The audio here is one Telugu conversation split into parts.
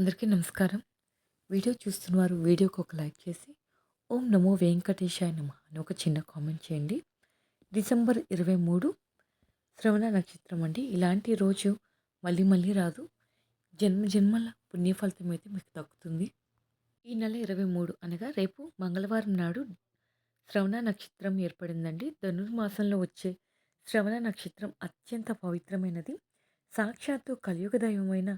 అందరికీ నమస్కారం. వీడియో చూస్తున్నవారు వీడియోకి ఒక లైక్ చేసి ఓం నమో వెంకటేశాయ నమ అని ఒక చిన్న కామెంట్ చేయండి. డిసెంబర్ ఇరవై మూడు శ్రవణ నక్షత్రం అండి. ఇలాంటి రోజు మళ్ళీ మళ్ళీ రాదు. జన్మ జన్మల పుణ్యఫలితం అయితే మీకు దక్కుతుంది. ఈ నెల ఇరవై మూడు అనగా రేపు మంగళవారం నాడు శ్రవణ నక్షత్రం ఏర్పడిందండి. ధనుర్మాసంలో వచ్చే శ్రవణ నక్షత్రం అత్యంత పవిత్రమైనది. సాక్షాత్తు కలియుగ దైవమైన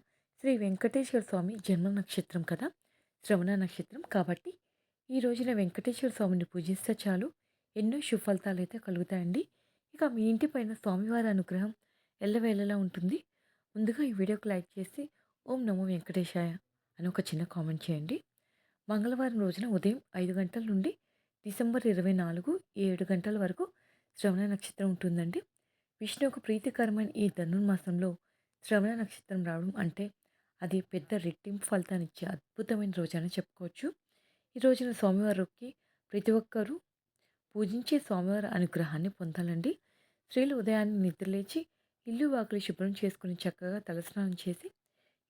శ్రీ వెంకటేశ్వర స్వామి జన్మ నక్షత్రం కదా? శ్రవణ నక్షత్రం. కాబట్టి ఈ రోజున వెంకటేశ్వర స్వామిని పూజిస్తే చాలు. ఎన్నో సుఫలితాలు అయితే కలుగుతాయండి. ఇక మీ ఇంటి పైన స్వామివారి అనుగ్రహం ఎల్లవేళలా ఉంటుంది. ముందుగా ఈ వీడియోకి లైక్ చేసి ఓం నమో వెంకటేశాయ అని ఒక చిన్న కామెంట్ చేయండి. మంగళవారం రోజున ఉదయం ఐదు గంటల నుండి డిసెంబర్ ఇరవై నాలుగు ఏడు గంటల వరకు శ్రవణ నక్షత్రం ఉంటుందండి. విష్ణువుకు ప్రీతికరమైన ఈ ధనుర్మాసంలో శ్రవణ నక్షత్రం రావడం అంటే అది పెద్ద రెట్టింపు ఫలితాన్ని ఇచ్చే అద్భుతమైన రోజు అని చెప్పుకోవచ్చు. ఈ రోజున స్వామివారికి ప్రతి ఒక్కరూ పూజించే స్వామివారి అనుగ్రహాన్ని పొందాలండి. స్త్రీలు ఉదయాన్నే నిద్రలేచి ఇల్లు వాకిలి శుభ్రం చేసుకుని చక్కగా తలస్నానం చేసి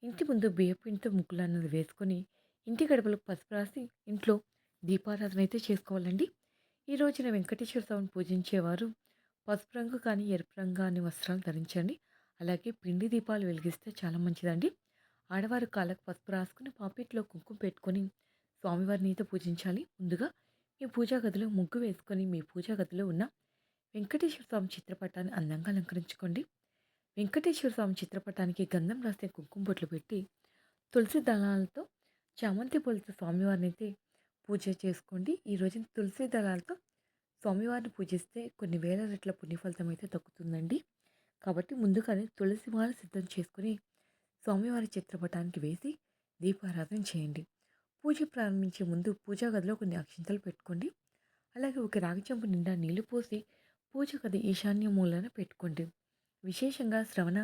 ఇంటి ముందు బియ్యపిండితో ముగ్గులు అన్నది వేసుకొని ఇంటి గడపలకు పసుపు రాసి ఇంట్లో దీపారాధన అయితే చేసుకోవాలండి. ఈ రోజున వెంకటేశ్వర స్వామిని పూజించేవారు పసుపు రంగు కానీ ఎరుపు రంగు కానీ వస్త్రాలు ధరించండి. అలాగే పిండి దీపాలు వెలిగిస్తే చాలా మంచిదండి. ఆడవారు కాళ్ళకు పసుపు రాసుకుని పాపిట్లో కుంకుమ పెట్టుకొని స్వామివారిని అయితే పూజించాలి. ముందుగా మీ పూజా గదిలో ముగ్గు వేసుకొని మీ పూజా గదిలో ఉన్న వెంకటేశ్వర స్వామి చిత్రపటాన్ని అందంగా అలంకరించుకోండి. వెంకటేశ్వర స్వామి చిత్రపటానికి గంధం రాస్తే కుంకుమ బొట్లు పెట్టి తులసి దళాలతో చామంతి పూలతో స్వామివారిని అయితే పూజ చేసుకోండి. ఈ రోజున తులసి దళాలతో స్వామివారిని పూజిస్తే కొన్ని వేల రెట్ల పుణ్యఫలితం అయితే దక్కుతుందండి. కాబట్టి ముందుగానే తులసి మాల సిద్ధం చేసుకుని స్వామివారి చిత్రపటానికి వేసి దీపారాధన చేయండి. పూజ ప్రారంభించే ముందు పూజా గదిలో కొన్ని అక్షింతలు పెట్టుకోండి. అలాగే ఒక రాగిచెంపు నిండా నీళ్ళు పోసి పూజ గది ఈశాన్య మూలన పెట్టుకోండి. విశేషంగా శ్రవణ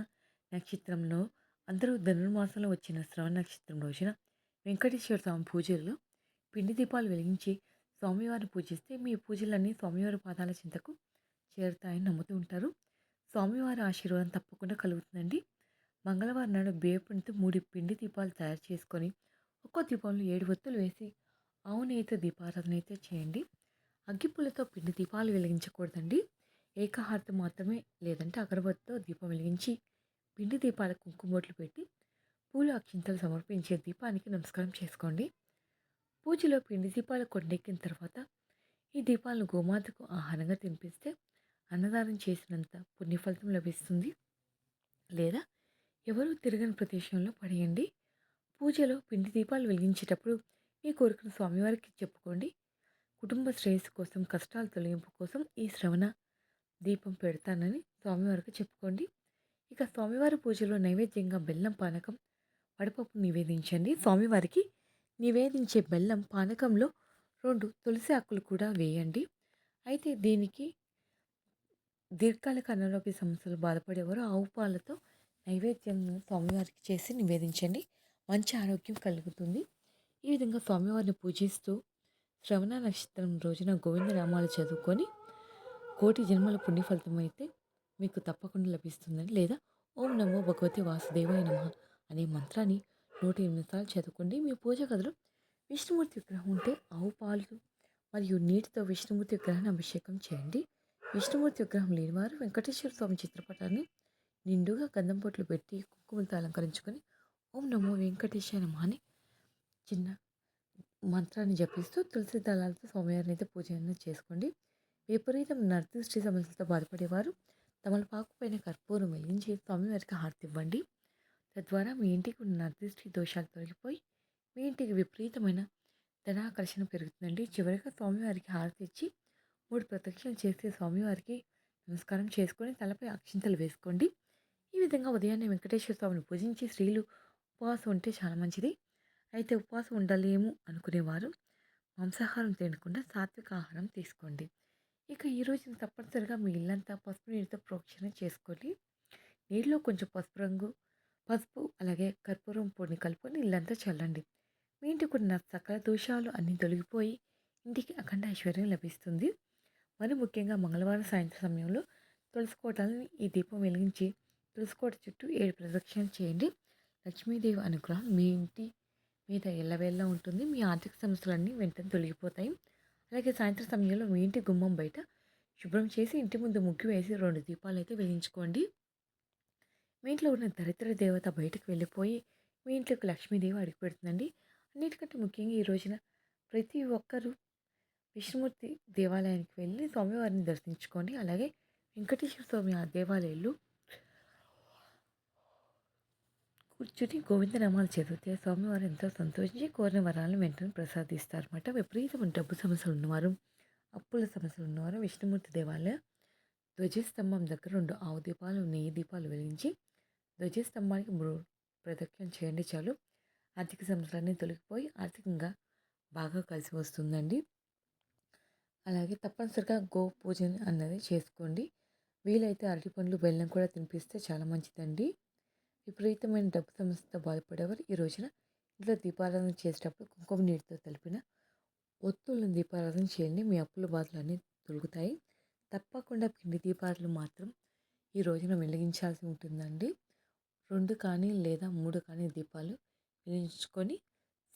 నక్షత్రంలో అందరూ ధనుర్మాసంలో వచ్చిన శ్రవణ నక్షత్రం రోజున వెంకటేశ్వర స్వామి పూజల్లో పిండి దీపాలు వెలిగించి స్వామివారిని పూజిస్తే మీ పూజలన్నీ స్వామివారి పాదాల చింతకు చేరుతాయని నమ్ముతూ ఉంటారు. స్వామివారి ఆశీర్వాదం తప్పకుండా కలుగుతుందండి. మంగళవారం నాడు బియ్యపిండితో మూడు పిండి దీపాలు తయారు చేసుకొని ఒక్కో దీపంలో ఏడు ఒత్తులు వేసి అవునైతే దీపారాధన అయితే చేయండి. అగ్గిపుల్లతో పిండి దీపాలు వెలిగించకూడదండి. ఏకహారతి మాత్రమే లేదంటే అగరబత్తితో దీపం వెలిగించి పిండి దీపాల కుంకుమొట్లు పెట్టి పూలు అక్షింతలు సమర్పించే దీపానికి నమస్కారం చేసుకోండి. పూజలో పిండి దీపాలు కొండెక్కిన తర్వాత ఈ దీపాలను గోమాతకు ఆహారంగా తినిపిస్తే అన్నదానం చేసినంత పుణ్యఫలితం లభిస్తుంది. లేదా ఎవరు తిరగని ప్రదేశంలో పడేయండి. పూజలో పిండి దీపాలు వెలిగించేటప్పుడు మీ కోరికను స్వామివారికి చెప్పుకోండి. కుటుంబ శ్రేయస్సు కోసం కష్టాల తొలగింపు కోసం ఈ శ్రవణ దీపం పెడతానని స్వామివారికి చెప్పుకోండి. ఇక స్వామివారి పూజలో నైవేద్యంగా బెల్లం పానకం వడపప్పు నివేదించండి. స్వామివారికి నివేదించే బెల్లం పానకంలో రెండు తులసి ఆకులు కూడా వేయండి. అయితే దీనికి దీర్ఘకాలిక అనారోగ్య సమస్యలు బాధపడేవారు ఆవు పాలతో నైవేద్యం స్వామివారికి చేసి నివేదించండి. మంచి ఆరోగ్యం కలుగుతుంది. ఈ విధంగా స్వామివారిని పూజిస్తూ శ్రవణ నక్షత్రం రోజున గోవింద రామాలు చదువుకొని కోటి జన్మల పుణ్యఫలితం అయితే మీకు తప్పకుండా లభిస్తుందని లేదా ఓం నమో భగవతి వాసుదేవాయ నమ అనే మంత్రాన్ని నూట ఎనిమిది సార్లు చదువుకోండి. మీ పూజ గదిలో విష్ణుమూర్తి విగ్రహం ఉంటే ఆవు పాలు మరియు నీటితో విష్ణుమూర్తి విగ్రహాన్ని అభిషేకం చేయండి. విష్ణుమూర్తి విగ్రహం లేనివారు వెంకటేశ్వర స్వామి చిత్రపటాన్ని నిండుగా గంధం పొట్లు పెట్టి కుంకుమలతో అలంకరించుకొని ఓం నమో వెంకటేశ్వర నమ అని చిన్న మంత్రాన్ని జపిస్తూ తులసి దళాలతో స్వామివారిని అయితే పూజ చేసుకోండి. విపరీతం నర్తిష్టి సమస్యలతో బాధపడేవారు. తమలపాకు పైన కర్పూరం వెలిగించి స్వామివారికి హారతి ఇవ్వండి. తద్వారా మీ ఇంటికి ఉన్న నర్దిష్టి దోషాలు తొలగిపోయి మీ ఇంటికి విపరీతమైన ధనాకర్షణ పెరుగుతుందండి. చివరిగా స్వామివారికి హారతి ఇచ్చి మూడు ప్రదక్షిణలు చేస్తే స్వామివారికి నమస్కారం చేసుకొని తలపై అక్షింతలు వేసుకోండి. ఈ విధంగా ఉదయాన్నే వెంకటేశ్వర స్వామిని పూజించి స్త్రీలు ఉపవాసం ఉంటే చాలా మంచిది. అయితే ఉపవాసం ఉండలేము అనుకునేవారు. మాంసాహారం తినకుండా సాత్విక ఆహారం తీసుకోండి. ఇక ఈ రోజున తప్పనిసరిగా మీ ఇల్లంతా పసుపు నీటితో ప్రోక్షణ చేసుకోండి నీటిలో కొంచెం పసుపు రంగు పసుపు అలాగే కర్పూరం పొడిని కలుపుకొని ఇల్లంతా చల్లండి. మీ ఇంటికి ఉన్న సకల దోషాలు అన్నీ తొలగిపోయి ఇంటికి అఖండ ఐశ్వర్యం లభిస్తుంది. మరి ముఖ్యంగా మంగళవారం సాయంత్రం సమయంలో తులసి కోటలని ఈ దీపం వెలిగించి తులసికోట చుట్టూ ఏడు ప్రదక్షిణలు చేయండి. లక్ష్మీదేవి అనుగ్రహం మీ ఇంటి మీద ఎల్లవేళ్ళ ఉంటుంది. మీ ఆర్థిక సమస్యలన్నీ వెంటనే తొలగిపోతాయి. అలాగే సాయంత్రం సమయంలో మీ ఇంటి గుమ్మం బయట శుభ్రం చేసి ఇంటి ముందు ముగ్గు వేసి రెండు దీపాలు అయితే వెలిగించుకోండి. మీ ఇంట్లో ఉన్న దరిద్ర దేవత బయటకు వెళ్ళిపోయి మీ ఇంట్లోకి లక్ష్మీదేవి అడిగి పెడుతుందండి. అన్నిటికంటే ముఖ్యంగా ఈ రోజున ప్రతి ఒక్కరూ విష్ణుమూర్తి దేవాలయానికి వెళ్ళి స్వామివారిని దర్శించుకోండి. అలాగే వెంకటేశ్వర స్వామి ఆ దేవాలయాలు కూర్చుని గోవిందనామాలు చదివితే స్వామివారు ఎంతో సంతోషించి కోరిన వరాలను వెంటనే ప్రసాదిస్తారన్నమాట. విపరీతమైన డబ్బు సమస్యలు ఉన్నవారు అప్పుల సమస్యలు ఉన్నవారు విష్ణుమూర్తి దేవాలయ ధ్వజస్తంభం దగ్గర రెండు ఆవు దీపాలు నెయ్యి దీపాలు వెలిగించి ధ్వజస్తంభానికి మూడు ప్రదక్షిణ చేయండి చాలు. ఆర్థిక సమస్యలన్నీ తొలగిపోయి ఆర్థికంగా బాగా కలిసి వస్తుందండి. అలాగే తప్పనిసరిగా గో పూజ అన్నది చేసుకోండి. వీలైతే అరటి పండ్లు బెల్లం కూడా తినిపిస్తే చాలా మంచిదండి. విపరీతమైన డబ్బు సమస్యతో బాధపడేవారు. ఈ రోజున ఇంట్లో దీపారాధన చేసేటప్పుడు కుంకుమ నీటితో తెలిపిన ఒత్తులను దీపారాధన చేయండి. మీ అప్పుల బాధలు అన్నీ తొలుగుతాయి. తప్పకుండా పిండి దీపాలు మాత్రం ఈ రోజున వెలిగించాల్సి ఉంటుందండి. రెండు కానీ లేదా మూడు కానీ దీపాలు వెలిగించుకొని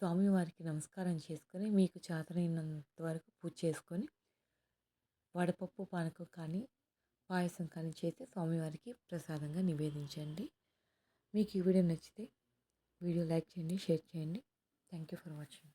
స్వామివారికి నమస్కారం చేసుకొని మీకు చేతనైనంత వరకు పూజ చేసుకొని వడపప్పు పానకం కానీ పాయసం కానీ చేసి స్వామివారికి ప్రసాదంగా నివేదించండి. మీకు ఈ వీడియో నచ్చితే వీడియో లైక్ చేయండి షేర్ చేయండి. Thank you for watching